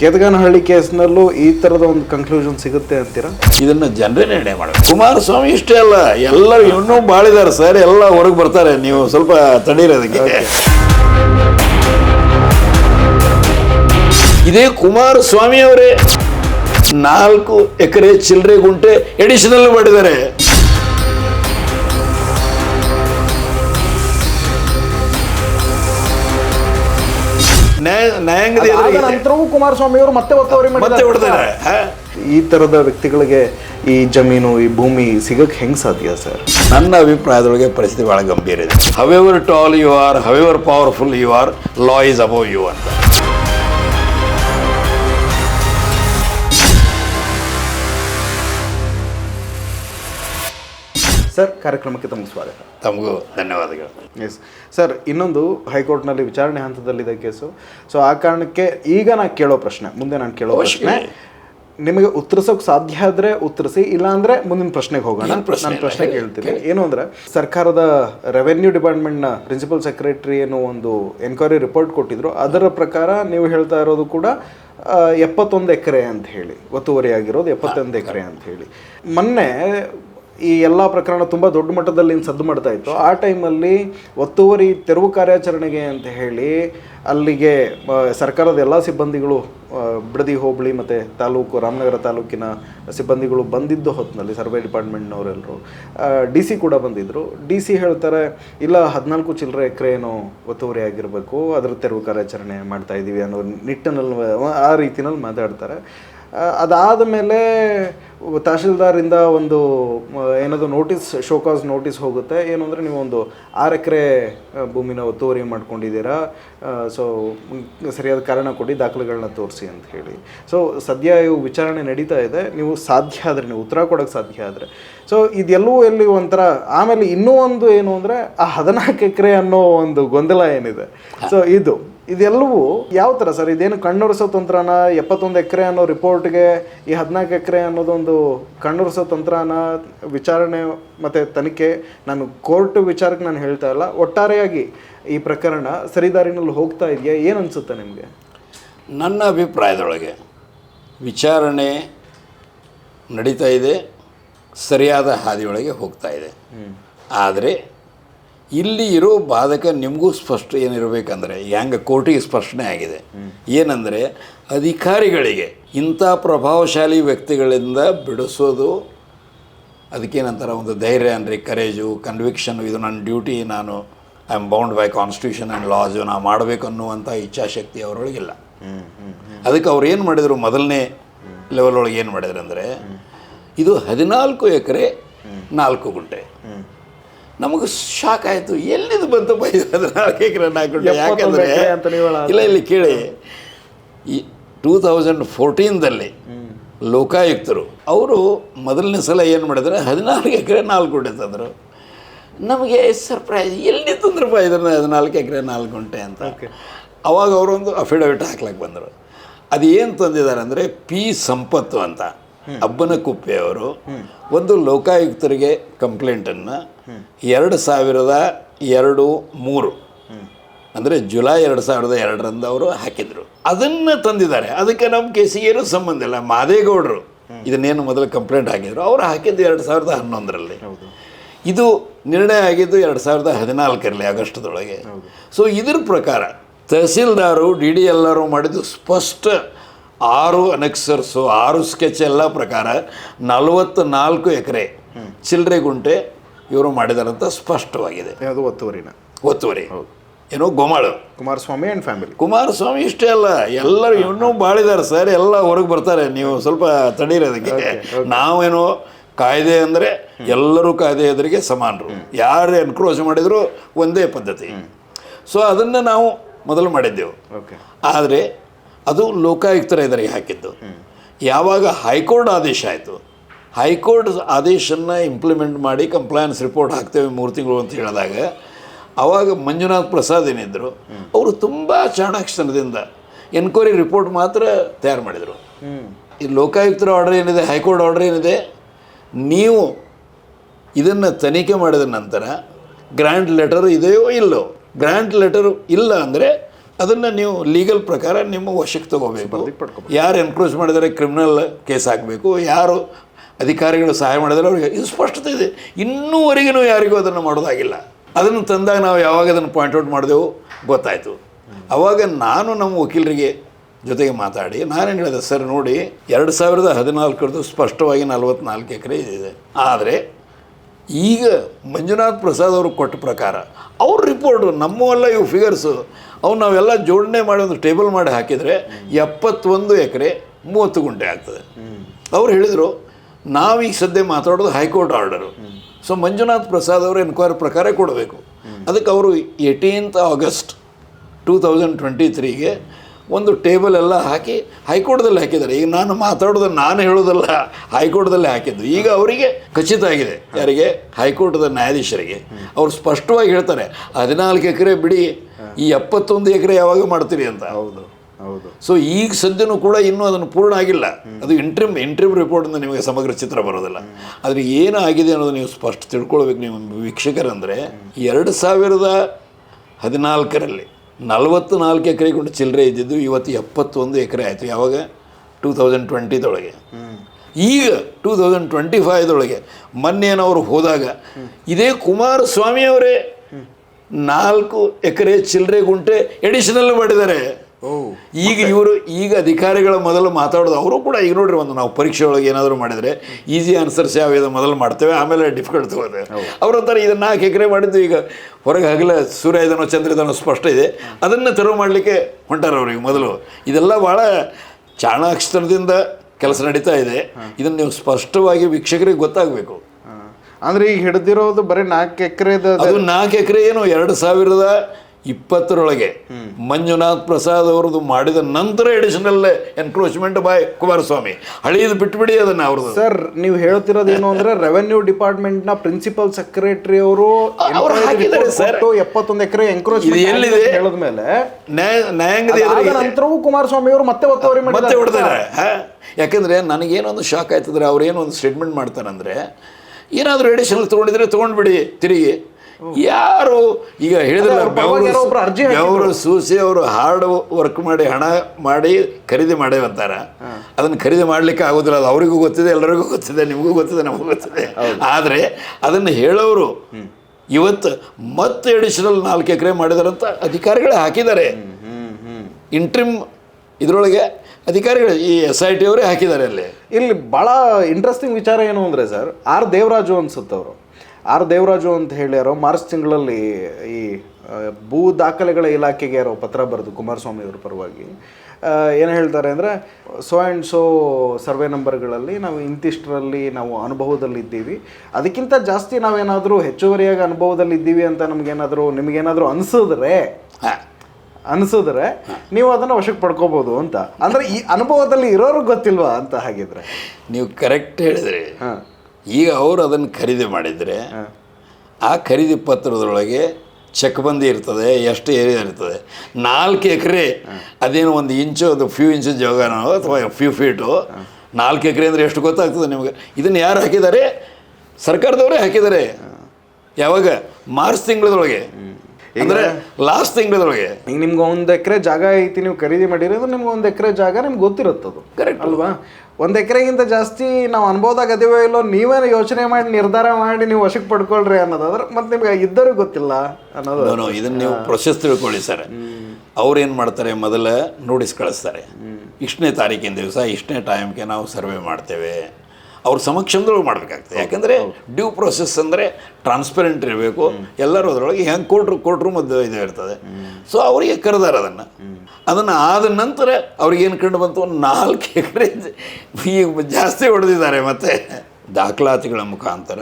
ಕೇತಗಾನಹಳ್ಳಿ ಕೇಸ್ನಲ್ಲೂ ಈ ಥರದ ಒಂದು ಕನ್ಕ್ಲೂಷನ್ ಸಿಗುತ್ತೆ ಅಂತೀರಾ? ಇದನ್ನ ಜನರೇ ನಿರ್ಣಯ ಮಾಡಬೇಕು ಕುಮಾರಸ್ವಾಮಿ ಇಷ್ಟೇ ಅಲ್ಲ ಎಲ್ಲರೂ ಇನ್ನೂ ಬಾಳಿದ್ದಾರೆ ಸರ್ ಎಲ್ಲ ಹೊರಗೆ ಬರ್ತಾರೆ ನೀವು ಸ್ವಲ್ಪ ತಡೀರೋದಕ್ಕೆ. ಇದೇ ಕುಮಾರಸ್ವಾಮಿ ಅವರೇ ನಾಲ್ಕು ಎಕರೆ ಚಿಲ್ಲರೆ ಗುಂಟೆ ಎಡಿಷನಲ್ ಮಾಡಿದ್ದಾರೆ. ನ್ಯಾಯಾಂಗದ ಎದುರಿಗೆ ನಂತರವೂ ಕುಮಾರಸ್ವಾಮಿ ಅವರು ಮತ್ತೆ ಒತ್ತುವರಿ ಮತ್ತೆ ಮಾಡಿದ್ದಾರೆ. ಹೊಡೆದಾರೆ ಈ ತರದ ವ್ಯಕ್ತಿಗಳಿಗೆ ಈ ಜಮೀನು ಈ ಭೂಮಿ ಸಿಗಕ್ಕೆ ಹೆಂಗ್ ಸಾಧ್ಯ ಸರ್? ನನ್ನ ಅಭಿಪ್ರಾಯದೊಳಗೆ ಪರಿಸ್ಥಿತಿ ಬಹಳ ಗಂಭೀರ ಇದೆ. However tall you are however powerful you are law is above you ಅಂತ. ಸರ್ ಕಾರ್ಯಕ್ರಮಕ್ಕೆ ತಮಗೆ ಸ್ವಾಗತ. ತಮಗೂ ಧನ್ಯವಾದಗಳು. ಎಸ್ ಸರ್ ಇನ್ನೊಂದು ಹೈಕೋರ್ಟ್ನಲ್ಲಿ ವಿಚಾರಣೆ ಹಂತದಲ್ಲಿದೆ ಕೇಸು. ಸೊ ಆ ಕಾರಣಕ್ಕೆ ಈಗ ನಾನು ಕೇಳೋ ಪ್ರಶ್ನೆ ಮುಂದೆ ನಾನು ಕೇಳೋ ಪ್ರಶ್ನೆ. ನಿಮಗೆ ಉತ್ತರಿಸೋಕೆ ಸಾಧ್ಯ ಆದರೆ ಉತ್ತರಿಸಿ ಇಲ್ಲ ಅಂದ್ರೆ ಮುಂದಿನ ಪ್ರಶ್ನೆಗೆ ಹೋಗೋಣ. ನಾನು ಪ್ರಶ್ನೆ ಕೇಳ್ತೀನಿ. ಏನು ಅಂದ್ರೆ ಸರ್ಕಾರದ ರೆವೆನ್ಯೂ ಡಿಪಾರ್ಟ್ಮೆಂಟ್ನ ಪ್ರಿನ್ಸಿಪಲ್ ಸೆಕ್ರೆಟರಿ ಅನ್ನೋ ಒಂದು ಎನ್ಕ್ವೈರಿ ರಿಪೋರ್ಟ್ ಕೊಟ್ಟಿದ್ರು. ಅದರ ಪ್ರಕಾರ ನೀವು ಹೇಳ್ತಾ ಇರೋದು ಕೂಡ ಎಪ್ಪತ್ತೊಂದು ಎಕರೆ ಅಂತ ಹೇಳಿ. ಒತ್ತುವರಿ ಆಗಿರೋದು ಎಪ್ಪತ್ತೊಂದು ಎಕರೆ ಅಂತ ಹೇಳಿ. ಮೊನ್ನೆ ಈ ಎಲ್ಲ ಪ್ರಕರಣ ತುಂಬ ದೊಡ್ಡ ಮಟ್ಟದಲ್ಲಿ ಸದ್ದು ಮಾಡ್ತಾ ಇತ್ತು. ಆ ಟೈಮಲ್ಲಿ ಒತ್ತುವರಿ ತೆರವು ಕಾರ್ಯಾಚರಣೆಗೆ ಅಂತ ಹೇಳಿ ಅಲ್ಲಿಗೆ ಸರ್ಕಾರದ ಎಲ್ಲ ಸಿಬ್ಬಂದಿಗಳು ಬಿಡದಿ ಹೋಬಳಿ ಮತ್ತು ತಾಲೂಕು, ರಾಮನಗರ ತಾಲೂಕಿನ ಸಿಬ್ಬಂದಿಗಳು ಬಂದಿದ್ದ ಹೊತ್ತಿನಲ್ಲಿ ಸರ್ವೆ ಡಿಪಾರ್ಟ್ಮೆಂಟ್ನವರೆಲ್ಲರು. ಡಿ ಸಿ ಕೂಡ ಬಂದಿದ್ದರು ಡಿ ಸಿ ಹೇಳ್ತಾರೆ, ಇಲ್ಲ, ಹದಿನಾಲ್ಕು ಚಿಲ್ಲರೆ ಎಕರೆ ಏನು ಒತ್ತುವರಿ ಆಗಿರಬೇಕು, ಅದರ ತೆರವು ಕಾರ್ಯಾಚರಣೆ ಮಾಡ್ತಾ ಇದ್ದೀವಿ ಅನ್ನೋ ನಿಟ್ಟಿನಲ್ಲಿ ಆ ರೀತಿನಲ್ಲಿ ಮಾತಾಡ್ತಾರೆ. ಅದಾದ ಮೇಲೆ ತಹಶೀಲ್ದಾರಿಂದ ಒಂದು ಏನದು ನೋಟಿಸ್ ಶೋಕಾಸ್ ನೋಟಿಸ್ ಹೋಗುತ್ತೆ. ಏನು ಅಂದರೆ ನೀವು ಒಂದು ಆರು ಎಕರೆ ಭೂಮಿನ ಒತ್ತುವರಿ ಮಾಡ್ಕೊಂಡಿದ್ದೀರಾ. ಸೊ ಸರಿಯಾದ ಕಾರಣ ಕೊಡಿ ದಾಖಲೆಗಳನ್ನ ತೋರಿಸಿ ಅಂತ ಹೇಳಿ. ಸೊ ಸದ್ಯ ಇವು ವಿಚಾರಣೆ ನಡೀತಾ ಇದೆ. ನೀವು ಸಾಧ್ಯ ಆದರೆ ನೀವು ಉತ್ತರ ಕೊಡೋಕ್ಕೆ ಸಾಧ್ಯ ಆದರೆ. ಸೊ ಇದೆಲ್ಲವೂ ಎಲ್ಲಿ ಒಂಥರ ಆಮೇಲೆ ಇನ್ನೂ ಒಂದು ಏನು ಅಂದರೆ ಆ ಹದಿನಾಲ್ಕು ಎಕರೆ ಅನ್ನೋ ಒಂದು ಗೊಂದಲ ಏನಿದೆ. ಸೊ ಇದು. ಇದೆಲ್ಲವೂ ಯಾವ ಥರ ಸರ್? ಇದೇನು ಕಣ್ಣುರಿಸೋ ತಂತ್ರನ? ಎಪ್ಪತ್ತೊಂದು ಎಕರೆ ಅನ್ನೋ ರಿಪೋರ್ಟ್ಗೆ ಈ ಹದಿನಾಲ್ಕು ಎಕರೆ ಅನ್ನೋದೊಂದು ಕಣ್ಣೊರೆಸೋ ತಂತ್ರನ? ವಿಚಾರಣೆ ಮತ್ತು ತನಿಖೆ ನಾನು ಕೋರ್ಟ್ ವಿಚಾರಕ್ಕೆ ನಾನು ಹೇಳ್ತಾ ಇಲ್ಲ. ಒಟ್ಟಾರೆಯಾಗಿ ಈ ಪ್ರಕರಣ ಸರಿದಾರಿನಲ್ಲಿ ಹೋಗ್ತಾ ಇದೆಯಾ? ಏನು ಅನಿಸುತ್ತೆ ನಿಮಗೆ? ನನ್ನ ಅಭಿಪ್ರಾಯದೊಳಗೆ ವಿಚಾರಣೆ ನಡೀತಾ ಇದೆ ಸರಿಯಾದ ಹಾದಿಯೊಳಗೆ ಹೋಗ್ತಾ ಇದೆ. ಆದರೆ ಇಲ್ಲಿ ಇರೋ ಬಾಧಕ ನಿಮಗೂ ಸ್ಪಷ್ಟ ಏನಿರಬೇಕಂದ್ರೆ ಹೆಂಗೆ ಕೋರ್ಟಿಗೆ ಸ್ಪಷ್ಟನೆ ಆಗಿದೆ. ಏನಂದರೆ, ಅಧಿಕಾರಿಗಳಿಗೆ, ಇಂಥ ಪ್ರಭಾವಶಾಲಿ ವ್ಯಕ್ತಿಗಳಿಂದ ಬಿಡಿಸೋದು, ಅದಕ್ಕೇನಂತಾರೆ ಒಂದು ಧೈರ್ಯ ಅಂದರೆ ಕರೇಜು ಕನ್ವಿಕ್ಷನ್ ಇದು ನನ್ನ ಡ್ಯೂಟಿ ನಾನು I am bound by constitution and laws ನಾ ಮಾಡಬೇಕು ಅನ್ನುವಂಥ ಇಚ್ಛಾಶಕ್ತಿ ಅವರೊಳಗಿಲ್ಲ. ಅದಕ್ಕೆ ಅವ್ರು ಏನು ಮಾಡಿದರು? ಮೊದಲನೇ ಲೆವೆಲ್ ಒಳಗೆ ಏನು ಮಾಡಿದ್ರು ಅಂದರೆ ಇದು ಹದಿನಾಲ್ಕು ಎಕರೆ ನಾಲ್ಕು ಗುಂಟೆ. ನಮಗೆ ಶಾಕ್ ಆಯಿತು. ಎಲ್ಲಿದು ಬಂತು ಗುಂಟೆ ಯಾಕಂದರೆ ಇಲ್ಲ ಇಲ್ಲಿ ಕೇಳಿ. ಈ ಟೂ ತೌಸಂಡ್ ಫೋರ್ಟೀನ್ದಲ್ಲಿ ಲೋಕಾಯುಕ್ತರು ಅವರು ಮೊದಲನೇ ಸಲ ಏನು ಮಾಡಿದ್ರೆ? ಹದಿನಾಲ್ಕು ಎಕರೆ ನಾಲ್ಕು ಗುಂಟೆ ತಂದರು ನಮಗೆ ಸರ್ಪ್ರೈಸ್ ಎಲ್ಲಿ ತಂದ್ರಪ್ಪ ಇದನ್ನು ಹದಿನಾಲ್ಕು ಎಕರೆ ನಾಲ್ಕು ಗುಂಟೆ ಅಂತ? ಅವಾಗ ಅವರೊಂದು ಅಫಿಡವಿಟ್ ಹಾಕ್ಲಿಕ್ಕೆ ಬಂದರು. ಅದು ಏನು ತಂದಿದ್ದಾರೆ ಅಂದರೆ ಪಿ ಸಂಪತ್ತು ಅಂತ. ಅಬ್ಬನ ಕುಪ್ಪೆ ಅವರು ಒಂದು ಲೋಕಾಯುಕ್ತರಿಗೆ ಕಂಪ್ಲೇಂಟನ್ನು ಎರಡು ಸಾವಿರದ ಎರಡು ಮೂರು. ಅಂದರೆ ಜುಲೈ ಎರಡು ಸಾವಿರದ ಎರಡರಿಂದ ಅವರು ಹಾಕಿದರು. ಅದನ್ನು ತಂದಿದ್ದಾರೆ. ಅದಕ್ಕೆ ನಮ್ಮ ಕೇಸಿಗೆ ಏನೂ ಸಂಬಂಧ ಇಲ್ಲ. ಮಾದೇಗೌಡರು ಇದನ್ನೇನು ಮೊದಲು ಕಂಪ್ಲೇಂಟ್ ಹಾಕಿದ್ರು. ಅವರು ಹಾಕಿದ್ದು ಎರಡು ಸಾವಿರದ ಹನ್ನೊಂದರಲ್ಲಿ. ಇದು ನಿರ್ಣಯ ಆಗಿದ್ದು ಎರಡು ಸಾವಿರದ ಹದಿನಾಲ್ಕರಲ್ಲಿ ಆಗಸ್ಟ್ದೊಳಗೆ. ಸೊ ಇದ್ರ ಪ್ರಕಾರ ತಹಸೀಲ್ದಾರು ಡಿ ಡಿ ಎಲ್ಲರೂ ಮಾಡಿದ್ದು ಸ್ಪಷ್ಟ ಆರು ಅನೆಕ್ಸರ್ಸು ಆರು ಸ್ಕೆಚ್ ಎಲ್ಲ ಪ್ರಕಾರ ನಲವತ್ತು ನಾಲ್ಕು ಎಕರೆ ಚಿಲ್ಲರೆ ಗುಂಟೆ ಇವರು ಮಾಡಿದಾರಂತ ಸ್ಪಷ್ಟವಾಗಿದೆ. ಅದು ಒತ್ತುವರಿನ. ಒತ್ತುವರಿ. ಏನೋ ಗೋಮಾಳು. ಕುಮಾರಸ್ವಾಮಿ ಆ್ಯಂಡ್ ಫ್ಯಾಮಿಲಿ ಕುಮಾರಸ್ವಾಮಿ ಇಷ್ಟೇ ಅಲ್ಲ ಎಲ್ಲರೂ ಇನ್ನೂ ಬಾಳಿದ್ದಾರೆ ಸರ್ ಎಲ್ಲ ಹೊರಗೆ ಬರ್ತಾರೆ ನೀವು ಸ್ವಲ್ಪ ತಡೀರೋದಕ್ಕೆ ನಾವೇನೋ ಕಾಯ್ದೆ ಅಂದರೆ ಎಲ್ಲರೂ ಕಾಯ್ದೆ ಎದುರಿಗೆ ಸಮಾನರು. ಯಾರು ಎನ್ಕ್ರೋಚ್ ಮಾಡಿದ್ರು ಒಂದೇ ಪದ್ಧತಿ. ಸೊ ಅದನ್ನು ನಾವು ಮೊದಲು ಮಾಡಿದ್ದೆವು. ಓಕೆ. ಆದರೆ ಅದು ಲೋಕಾಯುಕ್ತರ ಎದುರಿಗೆ ಹಾಕಿದ್ದು. ಯಾವಾಗ ಹೈಕೋರ್ಟ್ ಆದೇಶ ಆಯಿತು ಹೈಕೋರ್ಟ್ ಆದೇಶನ್ನು ಇಂಪ್ಲಿಮೆಂಟ್ ಮಾಡಿ ಕಂಪ್ಲೈನ್ಸ್ ರಿಪೋರ್ಟ್ ಹಾಕ್ತೇವೆ ಮೂರು ತಿಂಗಳು ಅಂತ ಹೇಳಿದಾಗ ಆವಾಗ ಮಂಜುನಾಥ್ ಪ್ರಸಾದ್ ಏನಿದ್ದರು ಅವರು ತುಂಬ ಚಾಣಾಕ್ಷತನದಿಂದ ಎನ್ಕ್ವೈರಿ ರಿಪೋರ್ಟ್ ಮಾತ್ರ ತಯಾರು ಮಾಡಿದರು. ಈ ಲೋಕಾಯುಕ್ತರ ಆರ್ಡರ್ ಏನಿದೆ ಹೈಕೋರ್ಟ್ ಆರ್ಡರ್ ಏನಿದೆ ನೀವು ಇದನ್ನು ತನಿಖೆ ಮಾಡಿದ ನಂತರ ಗ್ರ್ಯಾಂಡ್ ಲೆಟರ್ ಇದೆಯೋ ಇಲ್ಲೋ ಗ್ರ್ಯಾಂಡ್ ಲೆಟರ್ ಇಲ್ಲ ಅಂದರೆ ಅದನ್ನು ನೀವು ಲೀಗಲ್ ಪ್ರಕಾರ ನಿಮ್ಮ ವಶಕ್ಕೆ ತಗೋಬೇಕು. ಯಾರು ಎನ್ಕ್ರೋಚ್ ಮಾಡಿದರೆ ಕ್ರಿಮಿನಲ್ ಕೇಸ್ ಹಾಕಬೇಕು ಯಾರು ಅಧಿಕಾರಿಗಳು ಸಹಾಯ ಮಾಡಿದರೆ ಅವರಿಗೆ ಇದು ಸ್ಪಷ್ಟತೆ ಇದೆ. ಇನ್ನೂವರೆಗೂ ಯಾರಿಗೂ ಅದನ್ನು ಮಾಡೋದಾಗಿಲ್ಲ. ಅದನ್ನು ತಂದಾಗ ನಾವು ಯಾವಾಗ ಅದನ್ನು ಪಾಯಿಂಟ್ಔಟ್ ಮಾಡಿದೆವು ಗೊತ್ತಾಯಿತು. ಆವಾಗ ನಾನು ನಮ್ಮ ವಕೀಲರಿಗೆ ಜೊತೆಗೆ ಮಾತಾಡಿ ನಾನೇನು ಹೇಳಿದೆ ಸರ್ ನೋಡಿ ಎರಡು ಸಾವಿರದ ಹದಿನಾಲ್ಕರದ್ದು ಸ್ಪಷ್ಟವಾಗಿ ನಲವತ್ನಾಲ್ಕು ಎಕರೆ ಇದೆ. ಆದರೆ ಈಗ ಮಂಜುನಾಥ್ ಪ್ರಸಾದ್ ಅವರು ಕೊಟ್ಟ ಪ್ರಕಾರ ಅವ್ರ ರಿಪೋರ್ಟು ನಮ್ಮವೆಲ್ಲ ಇವು ಫಿಗರ್ಸು ಅವು ನಾವೆಲ್ಲ ಜೋಡಣೆ ಮಾಡಿ ಒಂದು ಟೇಬಲ್ ಮಾಡಿ ಹಾಕಿದರೆ ಎಪ್ಪತ್ತೊಂದು ಎಕರೆ ಮೂವತ್ತು ಗುಂಟೆ ಆಗ್ತದೆ. ಅವ್ರು ಹೇಳಿದರು ನಾವೀಗ ಸದ್ಯ ಮಾತಾಡೋದು high court order. So Manjunath Prasad ಅವರು ಎನ್ಕ್ವೈರಿ ಪ್ರಕಾರ ಕೊಡಬೇಕು. ಅದಕ್ಕೆ ಅವರು eighteenth August two thousand twenty ತ್ರೀಗೆ ಒಂದು ಟೇಬಲ್ ಎಲ್ಲ ಹಾಕಿ ಹೈಕೋರ್ಟ್ದಲ್ಲಿ ಹಾಕಿದ್ದಾರೆ. ಈಗ ನಾನು ಮಾತಾಡೋದು, ನಾನು ಹೇಳೋದಲ್ಲ, ಹೈಕೋರ್ಟ್ದಲ್ಲಿ ಹಾಕಿದ್ದು. ಈಗ ಅವರಿಗೆ ಖಚಿತ ಆಗಿದೆ. ಯಾರಿಗೆ? ಹೈಕೋರ್ಟ್ದ ನ್ಯಾಯಾಧೀಶರಿಗೆ. ಅವ್ರು ಸ್ಪಷ್ಟವಾಗಿ ಹೇಳ್ತಾರೆ, ಹದಿನಾಲ್ಕು ಎಕರೆ ಬಿಡಿ, ಈ ಎಪ್ಪತ್ತೊಂದು ಎಕರೆ ಯಾವಾಗ ಮಾಡ್ತೀರಿ ಅಂತ. ಹೌದು ಹೌದು. ಸೊ ಈಗ ಸದ್ಯನೂ ಕೂಡ ಇನ್ನೂ ಅದನ್ನು ಪೂರ್ಣ ಆಗಿಲ್ಲ. ಅದು ಇಂಟ್ರಿಮ್ ಇಂಟ್ರಿಮ್ ರಿಪೋರ್ಟಿಂದ ನಿಮಗೆ ಸಮಗ್ರ ಚಿತ್ರ ಬರೋದಿಲ್ಲ. ಆದರೆ ಏನು ಆಗಿದೆ ಅನ್ನೋದು ನೀವು ಸ್ಪಷ್ಟ ತಿಳ್ಕೊಳ್ಬೇಕು ನೀವು ವೀಕ್ಷಕರಂದರೆ, ಎರಡು ಸಾವಿರದ ಹದಿನಾಲ್ಕರಲ್ಲಿ ನಲವತ್ತು ನಾಲ್ಕು ಎಕರೆ ಕೊಂಡು ಚಿಲ್ಲರೆ ಇದ್ದಿದ್ದು ಇವತ್ತು ಎಪ್ಪತ್ತೊಂದು ಎಕರೆ ಆಯಿತು. ಯಾವಾಗ? ಟೂ ತೌಸಂಡ್ ಟ್ವೆಂಟಿದೊಳಗೆ ಈಗ ಟೂ ತೌಸಂಡ್ ಟ್ವೆಂಟಿ ಫೈವ್ದೊಳಗೆ ಮೊನ್ನೆನವರು ಹೋದಾಗ, ಇದೇ ಕುಮಾರಸ್ವಾಮಿಯವರೇ ನಾಲ್ಕು ಎಕರೆ ಚಿಲ್ಲರೆ ಗುಂಟೆ ಎಡಿಷನಲ್ ಮಾಡಿದ್ದಾರೆ. ಈಗ ಇವರು ಈಗ ಅಧಿಕಾರಿಗಳ ಮೊದಲು ಮಾತಾಡೋದು ಅವರು ಕೂಡ ಈಗ ನೋಡ್ರಿ ಒಂದು ನಾವು ಪರೀಕ್ಷೆ ಒಳಗೆ ಏನಾದರೂ ಮಾಡಿದರೆ ಈಸಿ ಆನ್ಸರ್ಸ್ ಯಾವ ಇದು ಮೊದಲು ಮಾಡ್ತೇವೆ ಆಮೇಲೆ ಡಿಫಿಕಲ್ಟ್ ತಗೋತೇವೆ. ಅವ್ರು ಅಂತಾರೆ ಇದನ್ನು ನಾಲ್ಕು ಎಕರೆ ಮಾಡಿದ್ದು ಈಗ ಹೊರಗೆ ಹಗಲ ಸೂರ್ಯ ಇದನ್ನು ಚಂದ್ರ ಇದನ್ನು ಸ್ಪಷ್ಟ ಇದೆ. ಅದನ್ನು ತೆರವು ಮಾಡಲಿಕ್ಕೆ ಹೊಂಟಾರ ಅವ್ರಿಗೆ ಮೊದಲು. ಇದೆಲ್ಲ ಭಾಳ ಚಾಣಾಕ್ಷರದಿಂದ ಕೆಲಸ ನಡೀತಾ ಇದೆ. ಇದನ್ನು ನೀವು ಸ್ಪಷ್ಟವಾಗಿ ವೀಕ್ಷಕರಿಗೆ ಗೊತ್ತಾಗಬೇಕು. ಅಂದರೆ ಅಂದ್ರೆ ಈಗ ಹಿಡಿದಿರೋದು ಬರೀ ನಾಲ್ಕು ಎಕರೆ ಅದು ನಾಲ್ಕು ಎಕರೆ ಏನು ಎರಡು ಸಾವಿರದ ಇಪ್ಪತ್ತರೊಳಗೆ ಮಂಜುನಾಥ್ ಪ್ರಸಾದ್ ಅವ್ರದ್ದು ಮಾಡಿದ ನಂತರ ಎಡಿಷನಲ್ ಎನ್ಕ್ರೋಚ್ಮೆಂಟ್ ಬಾಯ್ ಕುಮಾರಸ್ವಾಮಿ. ಹಳೆಯದು ಬಿಟ್ಬಿಡಿ ಅದನ್ನ ಅವ್ರದ್ದು. ಸರ್ ನೀವು ಹೇಳ್ತಿರೋದು ಏನು ಅಂದ್ರೆ ರೆವೆನ್ಯೂ ಡಿಪಾರ್ಟ್ಮೆಂಟ್ನ ಪ್ರಿನ್ಸಿಪಲ್ ಸೆಕ್ರೆಟರಿ ಅವರು. ಎಪ್ಪತ್ತೊಂದು ಎಕರೆ ಎನ್ಕ್ರೋಚ್ ಎಲ್ಲಿದೆ? ಹೇಳಿದ್ಮೇಲೆ ನಂತರವೂ ಕುಮಾರಸ್ವಾಮಿ ಅವರು ಮತ್ತೆ ಒತ್ತುವರಿ ಮತ್ತೆ ಹೊಡೆದಾರೆ ಯಾಕಂದ್ರೆ ನನಗೇನೊಂದು ಶಾಕ್ ಆಯ್ತದ್ರೆ ಅವ್ರು ಏನೋ ಒಂದು ಸ್ಟೇಟ್ಮೆಂಟ್ ಮಾಡ್ತಾರಂದ್ರೆ ಏನಾದರೂ ಎಡಿಷನಲ್ ತೊಗೊಂಡಿದ್ರೆ ತೊಗೊಂಡ್ಬಿಡಿ ತಿರುಗಿ. ಯಾರು? ಈಗ ಹೇಳಿದ್ರಲ್ಲ ಅರ್ಜಿ ಬೆವರು ಸೂಸಿ ಅವರು ಹಾರ್ಡ್ ವರ್ಕ್ ಮಾಡಿ ಹಣ ಮಾಡಿ ಖರೀದಿ ಮಾಡೇವಂತಾರ ಅದನ್ನು ಖರೀದಿ ಮಾಡಲಿಕ್ಕೆ ಆಗೋದಿಲ್ಲ. ಅದು ಅವರಿಗೂ ಗೊತ್ತಿದೆ ಎಲ್ಲರಿಗೂ ಗೊತ್ತಿದೆ ನಿಮಗೂ ಗೊತ್ತಿದೆ ನಮಗೂ ಗೊತ್ತಿದೆ. ಆದರೆ ಅದನ್ನು ಹೇಳೋರು ಇವತ್ತು ಮತ್ತೆ ಎಡಿಷನಲ್ ನಾಲ್ಕು ಎಕರೆ ಮಾಡಿದಾರಂತ ಅಧಿಕಾರಿಗಳೇ ಹಾಕಿದ್ದಾರೆ. ಇಂಟ್ರಿಮ್ ಇದರೊಳಗೆ ಅಧಿಕಾರಿಗಳು ಈ ಎಸ್ ಐ ಟಿ ಅವರೇ ಹಾಕಿದ್ದಾರೆ ಅಲ್ಲಿ. ಇಲ್ಲಿ ಭಾಳ ಇಂಟ್ರೆಸ್ಟಿಂಗ್ ವಿಚಾರ ಏನು ಅಂದ್ರೆ ಸರ್ ಆರ್ ದೇವರಾಜು ಅನ್ಸುತ್ತೆ ಅವರು. ಆರ್ ದೇವರಾಜು ಅಂತ ಹೇಳ್ಯಾರೋ ಮಾರ್ಚ್ ತಿಂಗಳಲ್ಲಿ ಈ ಭೂ ದಾಖಲೆಗಳ ಇಲಾಖೆಗೆ ಯಾರೋ ಪತ್ರ ಬರೆದು ಕುಮಾರಸ್ವಾಮಿ ಅವ್ರ ಪರವಾಗಿ ಏನು ಹೇಳ್ತಾರೆ ಅಂದರೆ ಸೋ ಆ್ಯಂಡ್ ಸೋ ಸರ್ವೆ ನಂಬರ್ಗಳಲ್ಲಿ ನಾವು ಇಂತಿಷ್ಟರಲ್ಲಿ ನಾವು ಅನುಭವದಲ್ಲಿದ್ದೀವಿ. ಅದಕ್ಕಿಂತ ಜಾಸ್ತಿ ನಾವೇನಾದರೂ ಹೆಚ್ಚುವರಿಯಾಗಿ ಅನುಭವದಲ್ಲಿದ್ದೀವಿ ಅಂತ ನಮಗೇನಾದರೂ ನಿಮಗೇನಾದರೂ ಅನಿಸಿದ್ರೆ ಹಾಂ. ಅನಿಸಿದ್ರೆ ನೀವು ಅದನ್ನು ವಶಕ್ಕೆ ಪಡ್ಕೋಬೋದು ಅಂತ. ಅಂದರೆ ಈ ಅನುಭವದಲ್ಲಿ ಇರೋರು ಗೊತ್ತಿಲ್ವಾ ಅಂತ ಹಾಗಿದ್ರೆ? ನೀವು ಕರೆಕ್ಟ್ ಹೇಳಿದ್ರಿ. ಹಾಂ. ಈಗ ಅವರು ಅದನ್ನು ಖರೀದಿ ಮಾಡಿದರೆ ಆ ಖರೀದಿ ಪತ್ರದೊಳಗೆ ಚೆಕ್ ಬಂದಿ ಇರ್ತದೆ ಎಷ್ಟು ಏರಿಯಾ ಇರ್ತದೆ. ನಾಲ್ಕು ಎಕರೆ ಅದೇನು ಒಂದು ಇಂಚು ಅದು ಫ್ಯೂ ಇಂಚು ಜಾಗನೋ ಅಥವಾ ಫ್ಯೂ ಫೀಟು ನಾಲ್ಕು ಎಕರೆ ಅಂದರೆ ಎಷ್ಟು ಗೊತ್ತಾಗ್ತದೆ ನಿಮಗೆ? ಇದನ್ನು ಯಾರು ಹಾಕಿದ್ದಾರೆ? ಸರ್ಕಾರದವರೇ ಹಾಕಿದ್ದಾರೆ. ಯಾವಾಗ? ಮಾರ್ಚ್ ತಿಂಗಳದೊಳಗೆ. ಅಂದರೆ ಲಾಸ್ಟ್ ತಿಂಗಳದೊಳಗೆ. ಈಗ ನಿಮ್ಗೆ ಒಂದು ಎಕರೆ ಜಾಗ ಐತಿ ನೀವು ಖರೀದಿ ಮಾಡಿರೋದು ನಿಮ್ಗೆ ಒಂದು ಎಕರೆ ಜಾಗ ನಿಮ್ಗೆ ಗೊತ್ತಿರುತ್ತದು. ಕರೆಕ್ಟ್ ಅಲ್ವಾ? ಒಂದು ಎಕರೆಗಿಂತ ಜಾಸ್ತಿ ನಾವು ಅನ್ಬೋದಾಗ ಅದೇವೋ ಇಲ್ಲೋ ನೀವೇ ಯೋಚನೆ ಮಾಡಿ ನಿರ್ಧಾರ ಮಾಡಿ ನೀವು ವಶಕ್ಕೆ ಪಡ್ಕೊಳ್ರಿ ಅನ್ನೋದಾದ್ರೆ ಮತ್ತೆ ನಿಮ್ಗೆ ಇದ್ದರೂ ಗೊತ್ತಿಲ್ಲ ಅನ್ನೋದು ನೋ ಇದನ್ನು ನೀವು ಪ್ರೊಸೆಸ್ ತಿಳ್ಕೊಳ್ಳಿ ಸರ್. ಅವ್ರೇನು ಮಾಡ್ತಾರೆ ಮೊದಲ ನೋಟಿಸ್ ಕಳಿಸ್ತಾರೆ. ಇಷ್ಟನೇ ತಾರೀಕಿನ ದಿವಸ ಇಷ್ಟನೇ ಟೈಮ್ಗೆ ನಾವು ಸರ್ವೆ ಮಾಡ್ತೇವೆ. ಅವ್ರ ಸಮಕ್ಷಮದೊಳಗೆ ಮಾಡಬೇಕಾಗ್ತದೆ. ಯಾಕಂದರೆ ಡ್ಯೂ ಪ್ರೊಸೆಸ್ ಅಂದರೆ ಟ್ರಾನ್ಸ್ಪರೆಂಟ್ ಇರಬೇಕು ಎಲ್ಲರೂ ಅದರೊಳಗೆ ಹೆಂಗೆ ಕೊಟ್ರು ಕೋರ್ಟ್ ಮದ್ದು ಅದು ಇದು ಇರ್ತದೆ. ಸೊ ಅವರಿಗೆ ಕರೆದಾರ ಅದನ್ನು. ಅದನ್ನು ಆದ ನಂತರ ಅವ್ರಿಗೇನು ಕಂಡು ಬಂತು? ನಾಲ್ಕು ಎಕರೆ ಈಗ ಜಾಸ್ತಿ ಹೊಡೆದಿದ್ದಾರೆ ಮತ್ತೆ. ದಾಖಲಾತಿಗಳ ಮುಖಾಂತರ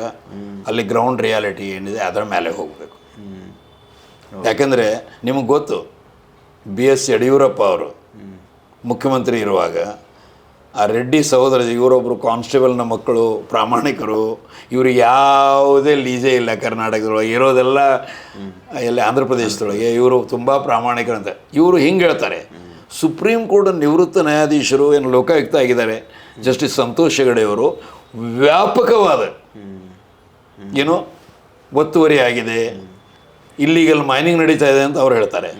ಅಲ್ಲಿ ಗ್ರೌಂಡ್ ರಿಯಾಲಿಟಿ ಏನಿದೆ ಅದರ ಮೇಲೆ ಹೋಗಬೇಕು. ಯಾಕಂದರೆ ನಿಮಗೆ ಗೊತ್ತು ಬಿ ಎಸ್ ಯಡಿಯೂರಪ್ಪ ಅವರು ಮುಖ್ಯಮಂತ್ರಿ ಇರುವಾಗ ಆ ರೆಡ್ಡಿ ಸಹೋದರ ಇವರೊಬ್ಬರು ಕಾನ್ಸ್ಟೇಬಲ್ನ ಮಕ್ಕಳು ಪ್ರಾಮಾಣಿಕರು ಇವರು ಯಾವುದೇ ಲೀಜೆ ಇಲ್ಲ ಕರ್ನಾಟಕದೊಳಗೆ ಇರೋದೆಲ್ಲ ಎಲ್ಲ ಆಂಧ್ರ ಪ್ರದೇಶದೊಳಗೆ ಇವರು ತುಂಬ ಪ್ರಾಮಾಣಿಕರಂತೆ. ಇವರು ಹಿಂಗೆ ಹೇಳ್ತಾರೆ ಸುಪ್ರೀಂ ಕೋರ್ಟ್ ನಿವೃತ್ತ ನ್ಯಾಯಾಧೀಶರು ಏನು ಲೋಕಾಯುಕ್ತ ಆಗಿದ್ದಾರೆ ಜಸ್ಟಿಸ್ ಸಂತೋಷ್ ಹೆಗಡೆಯವರು ವ್ಯಾಪಕವಾದ ಏನು ಒತ್ತುವರಿ ಆಗಿದೆ ಇಲ್ಲಿಗಲ್ ಮೈನಿಂಗ್ ನಡೀತಾ ಇದೆ ಅಂತ ಅವ್ರು ಹೇಳ್ತಾರೆ.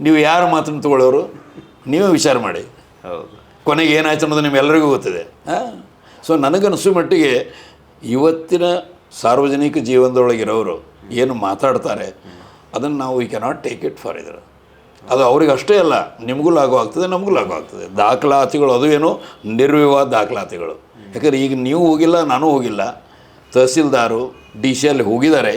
ನೀವು ಯಾರ ಮಾತನ್ನು ತಗೊಳ್ಳೋರು? ನೀವೇ ವಿಚಾರ ಮಾಡಿ. ಹೌದು. ಕೊನೆಗೆ ಏನಾಯ್ತು ಅನ್ನೋದು ನಿಮ್ಮೆಲ್ಲರಿಗೂ ಗೊತ್ತಿದೆ. ಸೊ ನನಗನ್ನಿಸು ಮಟ್ಟಿಗೆ ಇವತ್ತಿನ ಸಾರ್ವಜನಿಕ ಜೀವನದೊಳಗಿರೋರು ಏನು ಮಾತಾಡ್ತಾರೆ, ಅದನ್ನು ನಾವು we cannot take it for ಇದ್ರ ಅದು ಅವ್ರಿಗೆ ಅಷ್ಟೇ ಅಲ್ಲ, ನಿಮಗೂ ಲಾಗು ಆಗ್ತದೆ, ನಮಗೂ ಲಾಗು ಆಗ್ತದೆ. ದಾಖಲಾತಿಗಳು ಅದು ಏನು? ನಿರ್ವಿವಾದ ದಾಖಲಾತಿಗಳು. ಯಾಕಂದ್ರೆ ಈಗ ನೀವು ಹೋಗಿಲ್ಲ, ನಾನು ಹೋಗಿಲ್ಲ. ತಹಸೀಲ್ದಾರು ಡಿ ಸಿ ಅಲ್ಲಿ ಹೋಗಿದ್ದಾರೆ,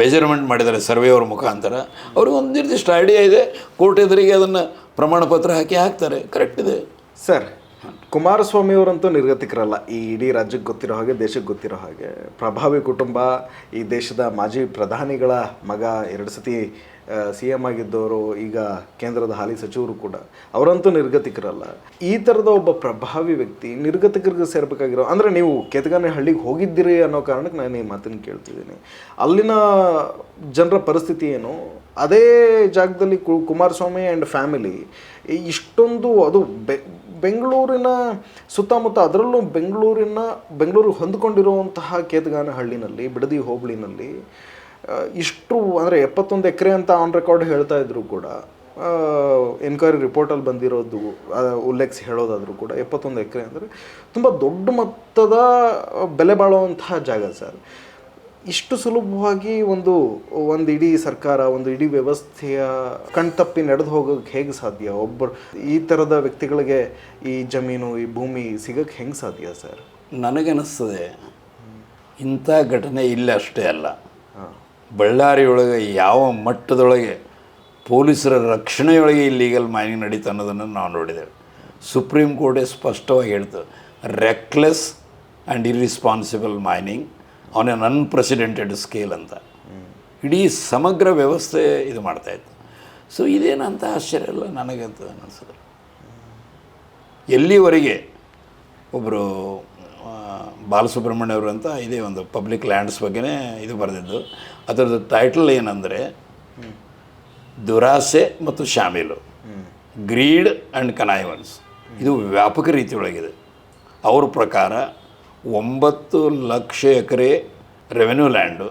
ಮೆಜರ್ಮೆಂಟ್ ಮಾಡಿದ್ದಾರೆ ಸರ್ವೆಯವ್ರ ಮುಖಾಂತರ. ಅವ್ರಿಗೆ ಒಂದು ನಿರ್ದಿಷ್ಟ ಐಡಿಯಾ ಇದೆ, ಕೋರ್ಟ್ ಎದುರಿಗೆ ಅದನ್ನು ಪ್ರಮಾಣ ಪತ್ರ ಹಾಕಿ ಹಾಕ್ತಾರೆ. ಕರೆಕ್ಟ್ ಇದೆ. ಸರ್ ಕುಮಾರಸ್ವಾಮಿ ಅವರಂತೂ ನಿರ್ಗತಿಕರಲ್ಲ. ಈ ಇಡೀ ರಾಜ್ಯಕ್ಕೆ ಗೊತ್ತಿರೋ ಹಾಗೆ, ದೇಶಕ್ಕೆ ಗೊತ್ತಿರೋ ಹಾಗೆ. ಪ್ರಭಾವಿ ಕುಟುಂಬ, ಈ ದೇಶದ ಮಾಜಿ ಪ್ರಧಾನಿಗಳ ಮಗ, ಎರಡು ಸತಿ ಸಿ ಎಂ ಆಗಿದ್ದವರು, ಈಗ ಕೇಂದ್ರದ ಹಾಲಿ ಸಚಿವರು ಕೂಡ, ಅವರಂತೂ ನಿರ್ಗತಿಕರಲ್ಲ. ಈ ಥರದ ಒಬ್ಬ ಪ್ರಭಾವಿ ವ್ಯಕ್ತಿ ನಿರ್ಗತಿಕರಿಗೆ ಸೇರ್ಬೇಕಾಗಿರೋ, ಅಂದರೆ ನೀವು ಕೆತಗಾನೆ ಹಳ್ಳಿಗೆ ಹೋಗಿದ್ದೀರಿ ಅನ್ನೋ ಕಾರಣಕ್ಕೆ ನಾನು ಈ ಮಾತನ್ನು ಕೇಳ್ತಿದ್ದೀನಿ. ಅಲ್ಲಿನ ಜನರ ಪರಿಸ್ಥಿತಿ ಏನು? ಅದೇ ಜಾಗದಲ್ಲಿ ಕು ಕುಮಾರಸ್ವಾಮಿ ಆ್ಯಂಡ್ ಫ್ಯಾಮಿಲಿ ಇಷ್ಟೊಂದು ಅದು ಬೆಂಗಳೂರಿನ ಸುತ್ತಮುತ್ತ ಅದರಲ್ಲೂ ಬೆಂಗಳೂರಿನ ಬೆಂಗಳೂರು ಹೊಂದ್ಕೊಂಡಿರುವಂತಹ ಕೇತಗಾನ ಹಳ್ಳಿನಲ್ಲಿ ಬಿಡದಿ ಹೋಬಳಿನಲ್ಲಿ ಇಷ್ಟು ಅಂದರೆ ಎಪ್ಪತ್ತೊಂದು ಎಕರೆ ಅಂತ ಆನ್ ರೆಕಾರ್ಡ್ ಹೇಳ್ತಾ ಇದ್ರು ಕೂಡ ಎನ್ಕ್ವೈರಿ ರಿಪೋರ್ಟಲ್ಲಿ ಬಂದಿರೋದು ಉಲ್ಲೇಖಿಸಿ ಹೇಳೋದಾದರೂ ಕೂಡ ಎಪ್ಪತ್ತೊಂದು ಎಕರೆ ಅಂದರೆ ತುಂಬ ದೊಡ್ಡ ಮೊತ್ತದ ಬೆಲೆ ಬಾಳುವಂತಹ ಜಾಗ ಸರ್. ಇಷ್ಟು ಸುಲಭವಾಗಿ ಒಂದು ಒಂದು ಇಡೀ ಸರ್ಕಾರ ಒಂದು ಇಡೀ ವ್ಯವಸ್ಥೆಯ ಕಣ್ತಪ್ಪಿ ನಡೆದು ಹೋಗೋಕ್ಕೆ ಹೇಗೆ ಸಾಧ್ಯ? ಒಬ್ಬರು ಈ ಥರದ ವ್ಯಕ್ತಿಗಳಿಗೆ ಈ ಜಮೀನು ಈ ಭೂಮಿ ಸಿಗಕ್ಕೆ ಹೆಂಗೆ ಸಾಧ್ಯ ಸರ್? ನನಗನ್ನಿಸ್ತದೆ ಇಂಥ ಘಟನೆ ಇಲ್ಲ ಅಷ್ಟೇ ಅಲ್ಲ. ಬಳ್ಳಾರಿಯೊಳಗೆ ಯಾವ ಮಟ್ಟದೊಳಗೆ ಪೊಲೀಸರ ರಕ್ಷಣೆಯೊಳಗೆ ಇಲ್ಲೀಗಲ್ ಮೈನಿಂಗ್ ನಡೀತಾ ಅನ್ನೋದನ್ನು ನಾವು ನೋಡಿದ್ದೇವೆ ಸುಪ್ರೀಂ ಕೋರ್ಟೇ ಸ್ಪಷ್ಟವಾಗಿ ಹೇಳ್ತು reckless and irresponsible mining on an unprecedented scale ಅಂತ. ಇಡೀ ಸಮಗ್ರ ವ್ಯವಸ್ಥೆ ಇದು ಮಾಡ್ತಾಯಿತ್ತು ಸೊ ಇದೇನಂತ ಆಶ್ಚರ್ಯ ಇಲ್ಲ ನನಗಂತ ಅನ್ನಿಸಿದ್ರು ಎಲ್ಲಿವರೆಗೆ ಒಬ್ಬರು ಬಾಲಸುಬ್ರಹ್ಮಣ್ಯ ಅವರು ಅಂತ ಇದೇ ಒಂದು ಪಬ್ಲಿಕ್ ಲ್ಯಾಂಡ್ಸ್ ಬಗ್ಗೆನೇ ಇದು ಬರೆದಿದ್ದು. ಅದರದ್ದು ಟೈಟಲ್ ಏನಂದರೆ ದುರಾಸೆ ಮತ್ತು ಶಾಮೀಲು ಗ್ರೀಡ್ ಆ್ಯಂಡ್ ಕನಾಯವನ್ಸ್ ಇದು ವ್ಯಾಪಕ ರೀತಿಯೊಳಗಿದೆ. ಅವ್ರ ಪ್ರಕಾರ ಒಂಬತ್ತು ಲಕ್ಷ ಎಕರೆ ರೆವೆನ್ಯೂ ಲ್ಯಾಂಡು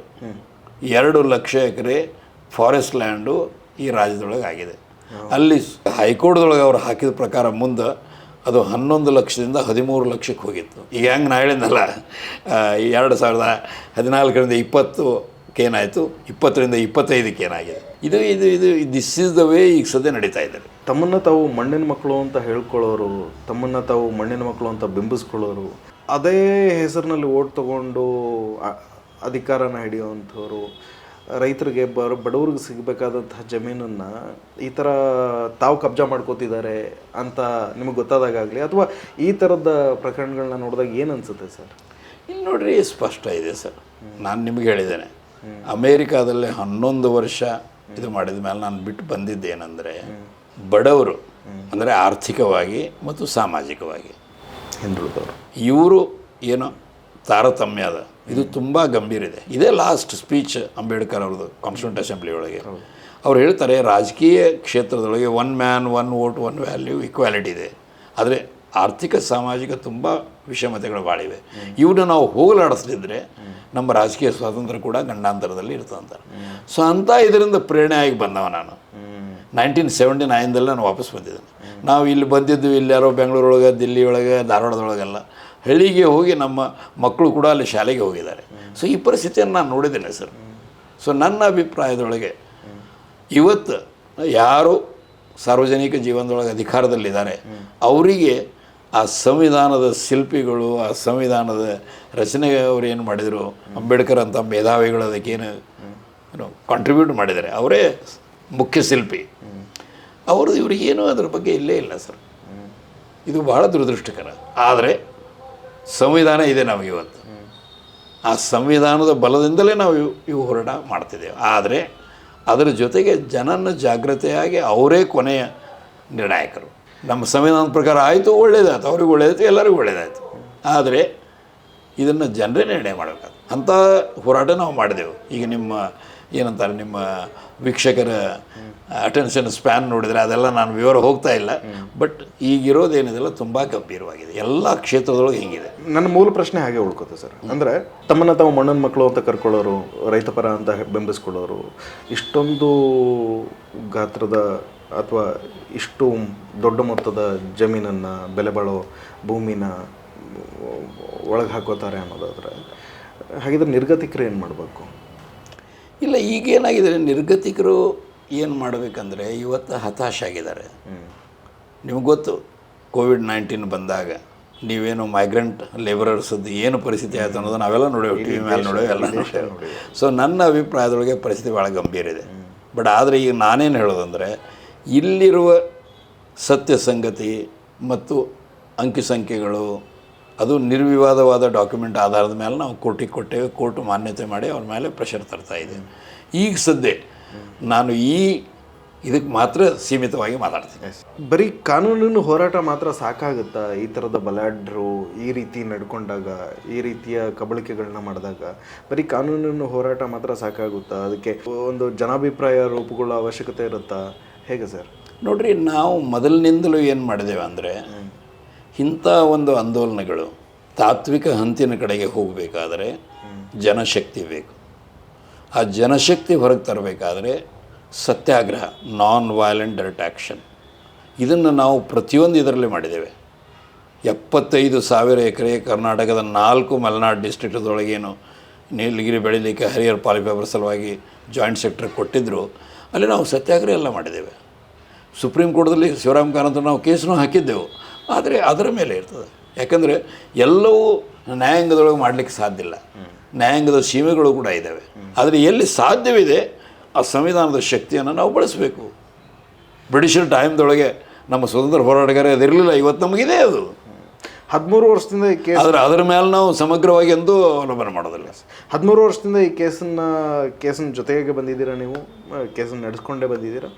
ಎರಡು ಲಕ್ಷ ಎಕರೆ ಫಾರೆಸ್ಟ್ ಲ್ಯಾಂಡು ಈ ರಾಜ್ಯದೊಳಗೆ ಆಗಿದೆ. ಅಲ್ಲಿ ಹೈಕೋರ್ಟ್ದೊಳಗೆ ಅವ್ರು ಹಾಕಿದ ಪ್ರಕಾರ ಮುಂದೆ ಅದು ಹನ್ನೊಂದು ಲಕ್ಷದಿಂದ ಹದಿಮೂರು ಲಕ್ಷಕ್ಕೆ ಹೋಗಿತ್ತು. ಈಗ ಹೆಂಗೆ ನಾ ಹೇಳಿದ್ನಲ್ಲ ಎರಡು ಸಾವಿರದ ಹದಿನಾಲ್ಕರಿಂದ ಇಪ್ಪತ್ತು ಏನಾಯಿತು? ಇಪ್ಪತ್ತರಿಂದ ಇಪ್ಪತ್ತೈದಕ್ಕೆ ಏನಾಗಿದೆ? ಇದು ಇದು ಇದು ದಿಸ್ ಇಸ್ ದ ವೇ ಈಗ ಸದ್ಯ ನಡೀತಾ ಇದ್ದಾರೆ ತಮ್ಮನ್ನ ತಾವು ಮಣ್ಣಿನ ಮಕ್ಕಳು ಅಂತ ಹೇಳ್ಕೊಳ್ಳೋರು ತಮ್ಮನ್ನ ತಾವು ಮಣ್ಣಿನ ಮಕ್ಕಳು ಅಂತ ಬಿಂಬಿಸ್ಕೊಳ್ಳೋರು ಅದೇ ಹೆಸರಿನಲ್ಲಿ ಓಟ್ ತಗೊಂಡು ಅಧಿಕಾರನ ಹಿಡಿಯುವಂಥವ್ರು ರೈತರಿಗೆ ಬರ ಬಡವ್ರಿಗೆ ಸಿಗಬೇಕಾದಂತಹ ಜಮೀನನ್ನು ಈ ಥರ ತಾವು ಕಬ್ಜಾ ಮಾಡ್ಕೋತಿದ್ದಾರೆ ಅಂತ ನಿಮಗೆ ಗೊತ್ತಾದಾಗಲಿ ಅಥವಾ ಈ ಥರದ ಪ್ರಕರಣಗಳನ್ನ ನೋಡಿದಾಗ ಏನು ಅನ್ಸುತ್ತೆ ಸರ್? ಇಲ್ಲಿ ನೋಡ್ರಿ ಸ್ಪಷ್ಟ ಇದೆ ಸರ್. ನಾನು ನಿಮಗೆ ಹೇಳಿದ್ದೇನೆ. ಅಮೇರಿಕಾದಲ್ಲಿ ಹನ್ನೊಂದು ವರ್ಷ ಇದು ಮಾಡಿದ ಮೇಲೆ ನಾನು ಬಿಟ್ಟು ಬಂದಿದ್ದೇನೆಂದರೆ ಬಡವರು ಅಂದರೆ ಆರ್ಥಿಕವಾಗಿ ಮತ್ತು ಸಾಮಾಜಿಕವಾಗಿ. ಹಿಂದುಳಿದವರು. ಇವರು ಏನೋ ತಾರತಮ್ಯ ಅದ. ಇದು ತುಂಬ ಗಂಭೀರ ಇದೆ. ಇದೇ ಲಾಸ್ಟ್ ಸ್ಪೀಚ್ ಅಂಬೇಡ್ಕರ್ ಅವ್ರದ್ದು ಕಾನ್ಸ್ಟಿಟ್ಯೂಂಟ್ ಅಸೆಂಬ್ಲಿ ಒಳಗೆ. ಅವ್ರು ಹೇಳ್ತಾರೆ ರಾಜಕೀಯ ಕ್ಷೇತ್ರದೊಳಗೆ one man one vote one value equality ಇದೆ. ಆದರೆ ಆರ್ಥಿಕ ಸಾಮಾಜಿಕ ತುಂಬ ವಿಷಮತೆಗಳು ಬಾಳಿವೆ ಇವನ್ನ ನಾವು ಹೋಗಲಾಡಿಸ್ದಿದ್ರೆ ನಮ್ಮ ರಾಜಕೀಯ ಸ್ವಾತಂತ್ರ್ಯ ಕೂಡ ಗಂಡಾಂತರದಲ್ಲಿ ಇರ್ತಂತಾರೆ ಸೊ ಅಂತ ಇದರಿಂದ ಪ್ರೇರಣೆ ಆಗಿ ಬಂದವ ನಾನು. ನೈನ್ಟೀನ್ ಸೆವೆಂಟಿ ನೈನ್ದಲ್ಲಿ ನಾನು ವಾಪಸ್ ಬಂದಿದ್ದೇನೆ. ನಾವು ಇಲ್ಲಿ ಬಂದಿದ್ದು ಇಲ್ಲಿ ಯಾರೋ ಬೆಂಗಳೂರೊಳಗೆ ದಿಲ್ಲಿ ಒಳಗೆ ಧಾರವಾಡದೊಳಗೆಲ್ಲ. ಹಳ್ಳಿಗೆ ಹೋಗಿ ನಮ್ಮ ಮಕ್ಕಳು ಕೂಡ ಅಲ್ಲಿ ಶಾಲೆಗೆ ಹೋಗಿದ್ದಾರೆ. ಸೊ ಈ ಪರಿಸ್ಥಿತಿಯನ್ನು ನಾನು ನೋಡಿದ್ದೇನೆ ಸರ್. ಸೊ ನನ್ನ ಅಭಿಪ್ರಾಯದೊಳಗೆ ಇವತ್ತು ಯಾರು ಸಾರ್ವಜನಿಕ ಜೀವನದೊಳಗೆ ಅಧಿಕಾರದಲ್ಲಿದ್ದಾರೆ, ಅವರಿಗೆ ಆ ಸಂವಿಧಾನದ ಶಿಲ್ಪಿಗಳು, ಆ ಸಂವಿಧಾನದ ರಚನೆ ಅವರು ಏನು ಮಾಡಿದರು, ಅಂಬೇಡ್ಕರ್ ಅಂತ ಮೇಧಾವಿಗಳು ಅದಕ್ಕೇನು ಕಾಂಟ್ರಿಬ್ಯೂಟ್ ಮಾಡಿದ್ದಾರೆ. ಅವರೇ ಮುಖ್ಯ ಶಿಲ್ಪಿ. ಅವರು ಇವರಿಗೇನು ಅದ್ರ ಬಗ್ಗೆ ಇಲ್ಲೇ ಇಲ್ಲ ಸರ್. ಇದು ಬಹಳ ದುರದೃಷ್ಟಕರ. ಆದರೆ ಸಂವಿಧಾನ ಇದೆ ನಮಗೆ ಇವತ್ತು. ಆ ಸಂವಿಧಾನದ ಬಲದಿಂದಲೇ ನಾವು ಇವು ಹೋರಾಟ ಮಾಡ್ತಿದ್ದೇವೆ. ಆದರೆ ಅದರ ಜೊತೆಗೆ ಜನನ ಜಾಗ್ರತೆಯಾಗಿ ಅವರೇ ಕೊನೆಯ ನಿರ್ಣಾಯಕರು. ನಮ್ಮ ಸಂವಿಧಾನದ ಪ್ರಕಾರ ಆಯಿತು ಒಳ್ಳೆಯದಾಯ್ತು ಅವ್ರಿಗೆ ಒಳ್ಳೇದಾಯ್ತು, ಎಲ್ಲರಿಗೂ ಒಳ್ಳೇದಾಯ್ತು. ಆದರೆ ಇದನ್ನು ಜನರೇ ನಿರ್ಣಯ ಮಾಡಬೇಕಾದ ಅಂಥ ಹೋರಾಟ ನಾವು ಮಾಡಿದೆವು. ಈಗ ನಿಮ್ಮ ಏನಂತಾರೆ ನಿಮ್ಮ ವೀಕ್ಷಕರ ಅಟೆನ್ಷನ್ ಸ್ಪ್ಯಾನ್ ನೋಡಿದರೆ ಅದೆಲ್ಲ ನಾನು ವಿವರ ಹೋಗ್ತಾ ಇಲ್ಲ. ಬಟ್ ಈಗಿರೋದೇನಿದೆಲ್ಲ ತುಂಬ ಗಂಭೀರವಾಗಿದೆ. ಎಲ್ಲ ಕ್ಷೇತ್ರದೊಳಗೆ ಹಿಂಗಿದೆ. ನನ್ನ ಮೂಲ ಪ್ರಶ್ನೆ ಹಾಗೆ ಉಳ್ಕೋತೆ ಸರ್. ಅಂದರೆ ತಮ್ಮನ್ನು ತಾವು ಮಣ್ಣನ ಮಕ್ಕಳು ಅಂತ ಕರ್ಕೊಳ್ಳೋರು ರೈತಪರ ಅಂತ ಬೆಂಬಲಿಸ್ಕೊಳ್ಳೋರು, ಇಷ್ಟೊಂದು ಗಾತ್ರದ ಅಥವಾ ಇಷ್ಟು ದೊಡ್ಡ ಮೊತ್ತದ ಜಮೀನನ್ನು, ಬೆಲೆ ಬಾಳೋ ಭೂಮಿನ ಒಳಗೆ ಹಾಕೋತಾರೆ ಅನ್ನೋದಾದರೆ, ಹಾಗಿದ್ರೆ ನಿರ್ಗತಿಕರು ಏನು ಮಾಡಬೇಕು? ಇಲ್ಲ ಈಗೇನಾಗಿದೆ ನಿರ್ಗತಿಕರು ಏನು ಮಾಡಬೇಕಂದ್ರೆ ಇವತ್ತು ಹತಾಶ ಆಗಿದ್ದಾರೆ ನಿಮ್ಗೆ ಗೊತ್ತು ಕೋವಿಡ್ ನೈನ್ಟೀನ್ ಬಂದಾಗ ನೀವೇನು ಮೈಗ್ರೆಂಟ್ ಲೇಬರರ್ಸದ್ದು ಏನು ಪರಿಸ್ಥಿತಿ ಆಯಿತು ಅನ್ನೋದು ನಾವೆಲ್ಲ ನೋಡೇವೆ ಟಿ ವಿ ಮೇಲೆ ನೋಡೇವೆ ಎಲ್ಲ ನೋಡೇವೆ ಸೊ ನನ್ನ ಅಭಿಪ್ರಾಯದೊಳಗೆ ಪರಿಸ್ಥಿತಿ ಭಾಳ ಗಂಭೀರ ಇದೆ. ಬಟ್ ಆದರೆ ಈಗ ನಾನೇನು ಹೇಳೋದಂದರೆ ಇಲ್ಲಿರುವ ಸತ್ಯ ಸಂಗತಿ ಮತ್ತು ಅಂಕಿ ಸಂಖ್ಯೆಗಳು ಅದು ನಿರ್ವಿವಾದವಾದ ಡಾಕ್ಯುಮೆಂಟ್ ಆಧಾರದ ಮೇಲೆ ನಾವು ಕೋರ್ಟಿಗೆ ಕೊಟ್ಟೇವೆ ಕೋರ್ಟ್ ಮಾನ್ಯತೆ ಮಾಡಿ ಅವ್ರ ಮೇಲೆ ಪ್ರೆಷರ್ ತರ್ತಾ ಇದೆ ಈಗ ಸದ್ಯ ನಾನು ಈ ಇದಕ್ಕೆ ಮಾತ್ರ ಸೀಮಿತವಾಗಿ ಮಾತಾಡ್ತೀನಿ. ಬರೀ ಕಾನೂನಿನ ಹೋರಾಟ ಮಾತ್ರ ಸಾಕಾಗುತ್ತಾ? ಈ ಥರದ ಬಲಾಢ್ಯರು ಈ ರೀತಿ ನಡ್ಕೊಂಡಾಗ ಈ ರೀತಿಯ ಕಬಳಿಕೆಗಳನ್ನ ಮಾಡಿದಾಗ ಬರೀ ಕಾನೂನಿನ ಹೋರಾಟ ಮಾತ್ರ ಸಾಕಾಗುತ್ತಾ? ಅದಕ್ಕೆ ಒಂದು ಜನಾಭಿಪ್ರಾಯ ರೂಪುಗಳ ಅವಶ್ಯಕತೆ ಇರುತ್ತಾ? ಹೇಗೆ ಸರ್? ನೋಡ್ರಿ ನಾವು ಮೊದಲಿನಿಂದಲೂ ಏನು ಮಾಡಿದ್ದೇವೆ ಅಂದರೆ ಇಂಥ ಒಂದು ಆಂದೋಲನಗಳು ತಾತ್ವಿಕ ಹಂತಿನ ಕಡೆಗೆ ಹೋಗಬೇಕಾದರೆ ಜನಶಕ್ತಿ ಬೇಕು. ಆ ಜನಶಕ್ತಿ ಹೊರಗೆ ತರಬೇಕಾದ್ರೆ satyagraha non violent direct action ಇದನ್ನು ನಾವು ಪ್ರತಿಯೊಂದು ಇದರಲ್ಲಿ ಮಾಡಿದ್ದೇವೆ. ಎಪ್ಪತ್ತೈದು ಸಾವಿರ ಎಕರೆ ಕರ್ನಾಟಕದ ನಾಲ್ಕು ಮಲೆನಾಡು ಡಿಸ್ಟ್ರಿಕ್ಟ್ದೊಳಗೇನು ನೀಲಗಿರಿ ಬೆಳಿಲಿಕ್ಕೆ ಹರಿಹರ್ ಪಾಲಿಫೈಬರ್ ಸಲುವಾಗಿ ಜಾಯಿಂಟ್ ಸೆಕ್ಟರ್ ಕೊಟ್ಟಿದ್ದರು ಅಲ್ಲಿ ನಾವು ಸತ್ಯಾಗ್ರಹ ಎಲ್ಲ ಮಾಡಿದ್ದೇವೆ. ಸುಪ್ರೀಂ ಕೋರ್ಟ್ದಲ್ಲಿ ಶಿವರಾಮ್ ಕಾರಂತ ನಾವು ಕೇಸನ್ನು ಹಾಕಿದ್ದೆವು. ಆದರೆ ಅದರ ಮೇಲೆ ಇರ್ತದೆ. ಯಾಕಂದರೆ ಎಲ್ಲವೂ ನ್ಯಾಯಾಂಗದೊಳಗೆ ಮಾಡಲಿಕ್ಕೆ ಸಾಧ್ಯ ಇಲ್ಲ. ನ್ಯಾಯಾಂಗದ ಸೀಮೆಗಳು ಕೂಡ ಇದ್ದಾವೆ ಆದರೆ ಎಲ್ಲಿ ಸಾಧ್ಯವಿದೆ ಆ ಸಂವಿಧಾನದ ಶಕ್ತಿಯನ್ನು ನಾವು ಬಳಸಬೇಕು. ಬ್ರಿಟಿಷರ್ ಟೈಮ್ದೊಳಗೆ ನಮ್ಮ ಸ್ವತಂತ್ರ ಹೋರಾಟಗಾರ ಅದಿರಲಿಲ್ಲ ಇವತ್ತು ನಮಗಿದೆ ಅದು. ಹದಿಮೂರು ವರ್ಷದಿಂದ ಈ ಕೇಸ್ ಆದರೆ ಅದರ ಮೇಲೆ ನಾವು ಸಮಗ್ರವಾಗಿ ಎಂದೂ ಅವಲಂಬನೆ ಮಾಡೋದಿಲ್ಲ. ಹದಿಮೂರು ವರ್ಷದಿಂದ ಈ ಕೇಸನ್ನ ಕೇಸನ್ನ ಜೊತೆಗೆ ಬಂದಿದ್ದೀರಾ ನೀವು? ಕೇಸನ್ನು ಕೇಸನ್ನ ನಡೆಸ್ಕೊಂಡೇ ಬಂದಿದ್ದೀರಾ?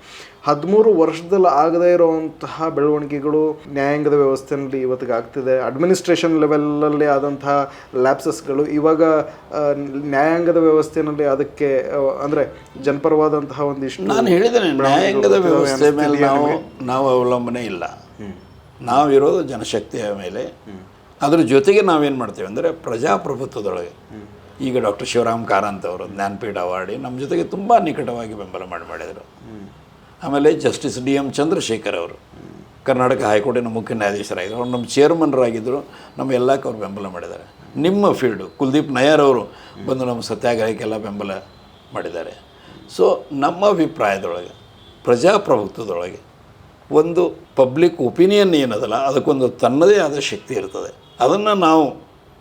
ಹದಿಮೂರು ವರ್ಷದಲ್ಲಿ ಆಗದೇ ಇರುವಂತಹ ಬೆಳವಣಿಗೆಗಳು ನ್ಯಾಯಾಂಗದ ವ್ಯವಸ್ಥೆಯಲ್ಲಿ ಇವತ್ತಿಗೆ ಆಗ್ತಿದೆ. ಅಡ್ಮಿನಿಸ್ಟ್ರೇಷನ್ ಲೆವೆಲಲ್ಲಿ ಆದಂತಹ ಲ್ಯಾಪ್ಸಸ್ಗಳು ಇವಾಗ ನ್ಯಾಯಾಂಗದ ವ್ಯವಸ್ಥೆಯಲ್ಲಿ ಅದಕ್ಕೆ ಅಂದರೆ ಅಂದ್ರೆ ಜನಪರವಾದಂತಹ ಒಂದಿಷ್ಟು ನಾನು ಹೇಳಿದ್ದೇನೆ ನ್ಯಾಯಾಂಗದ ವ್ಯವಸ್ಥೆ ಮೇಲೆ ನಾವು ನಾವು ಅವಲಂಬನೆ ಇಲ್ಲ. ನಾವಿರೋದು ಜನಶಕ್ತಿಯ ಮೇಲೆ. ಅದ್ರ ಜೊತೆಗೆ ನಾವೇನು ಮಾಡ್ತೇವೆ ಅಂದರೆ ಪ್ರಜಾಪ್ರಭುತ್ವದೊಳಗೆ. ಈಗ ಡಾಕ್ಟರ್ ಶಿವರಾಮ್ ಕಾರಂತ್ ಅವರು ಜ್ಞಾನಪೀಠ ಅವಾರ್ಡಿ ನಮ್ಮ ಜೊತೆಗೆ ತುಂಬ ನಿಕಟವಾಗಿ ಬೆಂಬಲ ಮಾಡಿ ಮಾಡಿದರು. ಆಮೇಲೆ ಜಸ್ಟಿಸ್ ಡಿ ಎಂ ಚಂದ್ರಶೇಖರ್ ಅವರು, ಕರ್ನಾಟಕ ಹೈಕೋರ್ಟಿನ ಮುಖ್ಯ ನ್ಯಾಯಾಧೀಶರಾಗಿದ್ದರು ಅವ್ರು ನಮ್ಮ ಚೇರ್ಮನ್ರಾಗಿದ್ದರು ನಮ್ಮ ಎಲ್ಲಕ್ಕೆ ಅವ್ರು ಬೆಂಬಲ ಮಾಡಿದ್ದಾರೆ. ನಿಮ್ಮ ಫೀಲ್ಡು ಕುಲ್ದೀಪ್ ನಯ್ಯರ್ ಅವರು ಬಂದು ನಮ್ಮ ಸತ್ಯಾಗ್ರಹಕ್ಕೆಲ್ಲ ಬೆಂಬಲ ಮಾಡಿದ್ದಾರೆ. ಸೊ ನಮ್ಮ ಅಭಿಪ್ರಾಯದೊಳಗೆ, ಪ್ರಜಾಪ್ರಭುತ್ವದೊಳಗೆ ಒಂದು ಪಬ್ಲಿಕ್ ಒಪಿನಿಯನ್ ಏನದಲ್ಲ, ಅದಕ್ಕೊಂದು ತನ್ನದೇ ಆದ ಶಕ್ತಿ ಇರ್ತದೆ. ಅದನ್ನು ನಾವು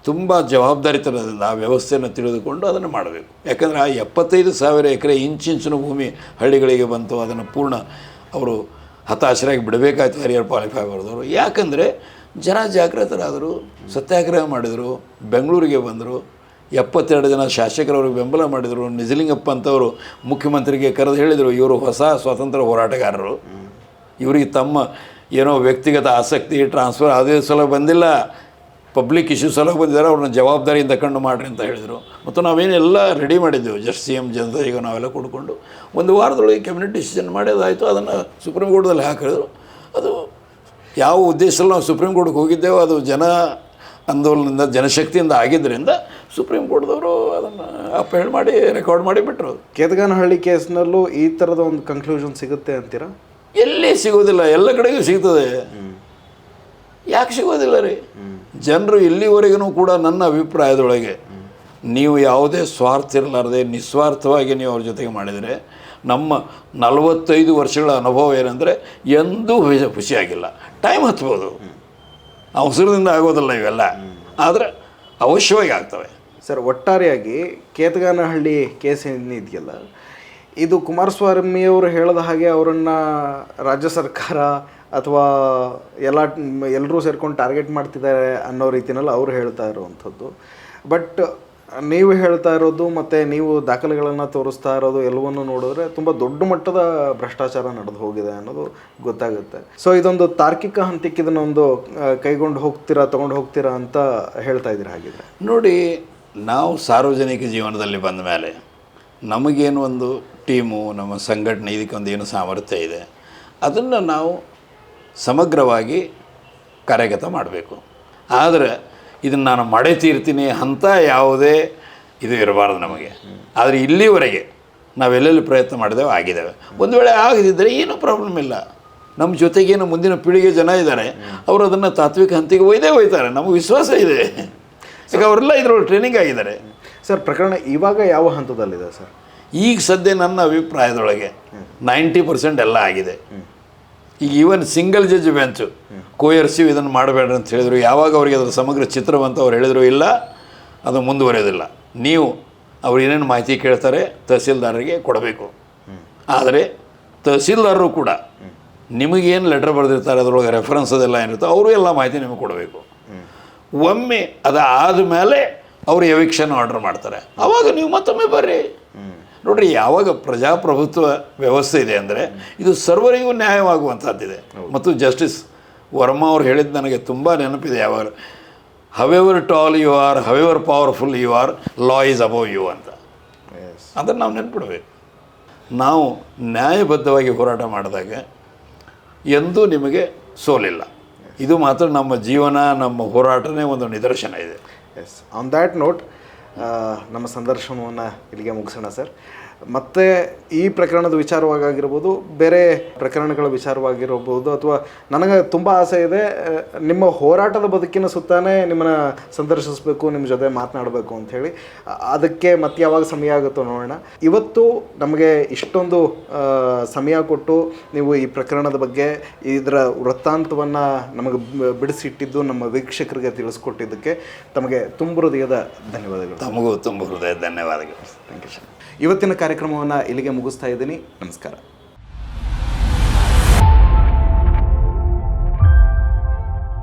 ತುಂಬ ಜವಾಬ್ದಾರಿತನದಿಂದ ಆ ವ್ಯವಸ್ಥೆಯನ್ನು ತಿಳಿದುಕೊಂಡು ಅದನ್ನು ಮಾಡಬೇಕು. ಯಾಕಂದರೆ ಆ ಎಪ್ಪತ್ತೈದು ಸಾವಿರ ಎಕರೆ ಇಂಚಿಂಚಿನ ಭೂಮಿ ಹಳ್ಳಿಗಳಿಗೆ ಬಂತು ಅದನ್ನು ಪೂರ್ಣ ಅವರು ಹತಾಶರಾಗಿ ಬಿಡಬೇಕಾಯ್ತು ಹರಿಹರ್ ಪಾಲಿಫೈ ಬರೆದವರು ಯಾಕಂದರೆ ಜನ ಜಾಗೃತರಾದರು ಸತ್ಯಾಗ್ರಹ ಮಾಡಿದರು ಬೆಂಗಳೂರಿಗೆ ಬಂದರು ಎಪ್ಪತ್ತೆರಡು ಜನ ಶಾಸಕರವರಿಗೆ ಬೆಂಬಲ ಮಾಡಿದರು ನಿಜಲಿಂಗಪ್ಪ ಅಂತವರು ಮುಖ್ಯಮಂತ್ರಿಗೆ ಕರೆದು ಹೇಳಿದರು ಇವರು ಹೊಸ ಸ್ವಾತಂತ್ರ್ಯ ಹೋರಾಟಗಾರರು. ಇವರಿಗೆ ತಮ್ಮ ಏನೋ ವ್ಯಕ್ತಿಗತ ಆಸಕ್ತಿ ಟ್ರಾನ್ಸ್ಫರ್ ಅದೇ ಸಲ ಬಂದಿಲ್ಲ. ಪಬ್ಲಿಕ್ ಇಶ್ಯೂಸ್ ಎಲ್ಲ ಬಂದಿದ್ದಾರೆ ಅವ್ರನ್ನ ಜವಾಬ್ದಾರಿಯಿಂದ ಕಂಡು ಮಾಡಿರಿ ಅಂತ ಹೇಳಿದರು. ಮತ್ತು ನಾವೇನೆಲ್ಲ ರೆಡಿ ಮಾಡಿದ್ದೆವು ಜಸ್ಟ್ ಸಿ ಎಂ ಈಗ ನಾವೆಲ್ಲ ಕೊಡ್ಕೊಂಡು. ಒಂದು ವಾರದೊಳಗೆ ಕ್ಯಾಬಿನೆಟ್ ಡಿಸಿಷನ್ ಮಾಡೋದಾಯಿತು ಅದನ್ನು ಸುಪ್ರೀಂ ಕೋರ್ಟ್ದಲ್ಲಿ ಹಾಕಿದ್ರು. ಅದು ಯಾವ ಉದ್ದೇಶದಲ್ಲಿ ನಾವು ಸುಪ್ರೀಂ ಕೋರ್ಟ್ಗೆ ಹೋಗಿದ್ದೇವೋ ಅದು ಜನ ಆಂದೋಲನದಿಂದ ಜನಶಕ್ತಿಯಿಂದ ಆಗಿದ್ದರಿಂದ ಸುಪ್ರೀಂ ಕೋರ್ಟ್ದವರು ಅದನ್ನು ಅಪೇಲ್ ಮಾಡಿ ರೆಕಾರ್ಡ್ ಮಾಡಿ ಬಿಟ್ಟರು ಕೇತಗಾನಹಳ್ಳಿ ಕೇಸ್ನಲ್ಲೂ ಈ ಥರದ ಒಂದು ಕನ್ಕ್ಲೂಷನ್ ಸಿಗುತ್ತೆ ಅಂತೀರಾ? ಎಲ್ಲಿ ಸಿಗೋದಿಲ್ಲ ಎಲ್ಲ ಕಡೆಗೂ ಸಿಗ್ತದೆ. ಯಾಕೆ ಸಿಗೋದಿಲ್ಲ ರೀ? ಜನರು ಇಲ್ಲಿವರೆಗೂ ಕೂಡ ನನ್ನ ಅಭಿಪ್ರಾಯದೊಳಗೆ, ನೀವು ಯಾವುದೇ ಸ್ವಾರ್ಥ ಇರಲಾರ್ದೆ ನಿಸ್ವಾರ್ಥವಾಗಿ ನೀವು ಅವ್ರ ಜೊತೆಗೆ ಮಾಡಿದರೆ, ನಮ್ಮ ನಲವತ್ತೈದು ವರ್ಷಗಳ ಅನುಭವ ಏನಂದರೆ, ಎಂದೂ ಖುಷಿ- ಖುಷಿಯಾಗಿಲ್ಲ. ಟೈಮ್ ಹತ್ಬೋದು. ಅವಸರದಿಂದ ಆಗೋದಲ್ಲ ಇವೆಲ್ಲ. ಆದರೆ ಅವಶ್ಯವಾಗಿ ಆಗ್ತವೆ. ಸರ್, ಒಟ್ಟಾರೆಯಾಗಿ ಕೇತಗಾನಹಳ್ಳಿ ಕೇಸ್ ಏನಿದೆಯಲ್ಲ, ಇದು ಕುಮಾರಸ್ವಾಮಿಯವರು ಹೇಳಿದ ಹಾಗೆ ಅವರನ್ನು ರಾಜ್ಯ ಸರ್ಕಾರ ಅಥವಾ ಎಲ್ಲ, ಎಲ್ಲರೂ ಸೇರ್ಕೊಂಡು ಟಾರ್ಗೆಟ್ ಮಾಡ್ತಿದ್ದಾರೆ ಅನ್ನೋ ರೀತಿಯಲ್ಲಿ ಅವರು ಹೇಳ್ತಾ ಇರುವಂಥದ್ದು. ಬಟ್ ನೀವು ಹೇಳ್ತಾ ಇರೋದು ಮತ್ತು ನೀವು ದಾಖಲೆಗಳನ್ನು ತೋರಿಸ್ತಾ ಇರೋದು ಎಲ್ಲವನ್ನು ನೋಡಿದ್ರೆ ತುಂಬ ದೊಡ್ಡ ಮಟ್ಟದ ಭ್ರಷ್ಟಾಚಾರ ನಡೆದು ಹೋಗಿದೆ ಅನ್ನೋದು ಗೊತ್ತಾಗುತ್ತೆ. ಸೊ ಇದೊಂದು ತಾರ್ಕಿಕ ಹಂತಕ್ಕೆ ಇದನ್ನೊಂದು ಕೈಗೊಂಡು ಹೋಗ್ತೀರಾ, ತೊಗೊಂಡು ಹೋಗ್ತೀರಾ ಅಂತ ಹೇಳ್ತಾ ಇದ್ದೀರಾ ಹಾಗಿದ್ರೆ? ನೋಡಿ, ನಾವು ಸಾರ್ವಜನಿಕ ಜೀವನದಲ್ಲಿ ಬಂದ ಮೇಲೆ ನಮಗೇನು ಒಂದು ಟೀಮು, ನಮ್ಮ ಸಂಘಟನೆ, ಇದಕ್ಕೊಂದು ಏನು ಸಾಮರ್ಥ್ಯ ಇದೆ, ಅದನ್ನು ನಾವು ಸಮಗ್ರವಾಗಿ ಕಾರ್ಯಗತ ಮಾಡಬೇಕು. ಆದರೆ ಇದನ್ನು ನಾನು ಮಾಡೇ ತೀರ್ತೀನಿ ಅಂತ ಯಾವುದೇ ಇದು ಇರಬಾರ್ದು ನಮಗೆ. ಆದರೆ ಇಲ್ಲಿವರೆಗೆ ನಾವೆಲ್ಲೆಲ್ಲಿ ಪ್ರಯತ್ನ ಮಾಡಿದೆವು ಆಗಿದ್ದೇವೆ. ಒಂದು ವೇಳೆ ಆಗದಿದ್ದರೆ ಏನೂ ಪ್ರಾಬ್ಲಮ್ ಇಲ್ಲ. ನಮ್ಮ ಜೊತೆಗೇನು ಮುಂದಿನ ಪೀಳಿಗೆ ಜನ ಇದ್ದಾರೆ. ಅವರು ಅದನ್ನು ತಾತ್ವಿಕ ಹಂತಿಗೆ ಒಯ್ದೇ ಒಯ್ತಾರೆ. ನಮಗೆ ವಿಶ್ವಾಸ ಇದೆ. ಈಗ ಅವರೆಲ್ಲ ಇದರೊಳಗೆ ಟ್ರೈನಿಂಗ್ ಆಗಿದ್ದಾರೆ. ಸರ್ ಪ್ರಕರಣ ಇವಾಗ ಯಾವ ಹಂತದಲ್ಲಿದೆ ಸರ್? ಈಗ ಸದ್ಯ ನನ್ನ ಅಭಿಪ್ರಾಯದೊಳಗೆ ನೈಂಟಿ ಪರ್ಸೆಂಟ್ ಎಲ್ಲ ಆಗಿದೆ. ಈಗ ಈವನ್ ಸಿಂಗಲ್ ಜಡ್ಜ್ ಬೆಂಚು ಕೋಯರ್ಸಿ ಇದನ್ನು ಮಾಡಬೇಡ ಅಂತ ಹೇಳಿದರು. ಯಾವಾಗ ಅವರಿಗೆ ಅದರ ಸಮಗ್ರ ಚಿತ್ರ ಬಂತ ಅವ್ರು ಹೇಳಿದರು, ಇಲ್ಲ, ಅದು ಮುಂದುವರೆಯೋದಿಲ್ಲ ನೀವು ಅವ್ರು ಏನೇನು ಮಾಹಿತಿ ಕೇಳ್ತಾರೆ, ತಹಸೀಲ್ದಾರರಿಗೆ ಕೊಡಬೇಕು. ಆದರೆ ತಹಸೀಲ್ದಾರರು ಕೂಡ ನಿಮಗೇನು ಲೆಟರ್ ಬರೆದಿರ್ತಾರೆ, ಅದರೊಳಗೆ ರೆಫರೆನ್ಸ್ ಅದೆಲ್ಲ ಏನಿರುತ್ತೋ, ಅವರು ಎಲ್ಲ ಮಾಹಿತಿ ನಿಮಗೆ ಕೊಡಬೇಕು. ಒಮ್ಮೆ ಅದಾದ ಮೇಲೆ ಅವರು ಎವಿಕ್ಷನ್ ಆರ್ಡರ್ ಮಾಡ್ತಾರೆ. ಅವಾಗ ನೀವು ಮತ್ತೊಮ್ಮೆ ಬರ್ರಿ. ನೋಡ್ರಿ ಯಾವಾಗ ಪ್ರಜಾಪ್ರಭುತ್ವ ವ್ಯವಸ್ಥೆ ಇದೆ ಅಂದರೆ ಇದು ಸರ್ವರಿಗೂ ನ್ಯಾಯವಾಗುವಂಥದ್ದಿದೆ ಮತ್ತು ಜಸ್ಟಿಸ್ ವರ್ಮಾ ಅವ್ರು ಹೇಳಿದ್ದು ನನಗೆ ತುಂಬ ನೆನಪಿದೆ ಯಾವಾಗ? However tall you are however powerful you are law is above you ಅಂತ. ಅದನ್ನು ನಾವು ನೆನ್ಪಿಡ್ಬೇಕು. ನಾವು ನ್ಯಾಯಬದ್ಧವಾಗಿ ಹೋರಾಟ ಮಾಡಿದಾಗ ಎಂದೂ ನಿಮಗೆ ಸೋಲಿಲ್ಲ. ಇದು ಮಾತ್ರ ನಮ್ಮ ಜೀವನ ನಮ್ಮ ಹೋರಾಟನೇ ಒಂದು ನಿದರ್ಶನ ಇದೆ. ಎಸ್ ಆನ್ ದ್ಯಾಟ್ ನೋಟ್ ನಮ್ಮ ಸಂದರ್ಶನವನ್ನು ಇಲ್ಲಿಗೆ ಮುಗಿಸೋಣ ಸರ್. ಮತ್ತೆ ಈ ಪ್ರಕರಣದ ವಿಚಾರವಾಗಿರ್ಬೋದು ಬೇರೆ ಪ್ರಕರಣಗಳ ವಿಚಾರವಾಗಿರಬಹುದು ಅಥವಾ ನನಗೆ ತುಂಬ ಆಸೆ ಇದೆ ನಿಮ್ಮ ಹೋರಾಟದ ಬದುಕಿನ ಸುತ್ತಾನೇ ನಿಮ್ಮನ್ನ ಸಂದರ್ಶಿಸಬೇಕು ನಿಮ್ಮ ಜೊತೆ ಮಾತನಾಡಬೇಕು ಅಂಥೇಳಿ ಅದಕ್ಕೆ ಮತ್ತೆ ಯಾವಾಗ ಸಮಯ ಆಗುತ್ತೋ ನೋಡೋಣ. ಇವತ್ತು ನಮಗೆ ಇಷ್ಟೊಂದು ಸಮಯ ಕೊಟ್ಟು ನೀವು ಈ ಪ್ರಕರಣದ ಬಗ್ಗೆ ಇದರ ವೃತ್ತಾಂತವನ್ನು ನಮಗೆ ಬಿಡಿಸಿಟ್ಟಿದ್ದು ನಮ್ಮ ವೀಕ್ಷಕರಿಗೆ ತಿಳಿಸ್ಕೊಟ್ಟಿದ್ದಕ್ಕೆ ತಮಗೆ ತುಂಬ ಹೃದಯದ ಧನ್ಯವಾದಗಳು. ತಮಗೂ ತುಂಬ ಹೃದಯ ಧನ್ಯವಾದಗಳು. ಥ್ಯಾಂಕ್ ಯು ಸರ್ ಇವತ್ತಿನ ಕಾರ್ಯಕ್ರಮವನ್ನು ಇಲ್ಲಿಗೆ ಮುಗಿಸ್ತಾ ಇದ್ದೀನಿ. ನಮಸ್ಕಾರ.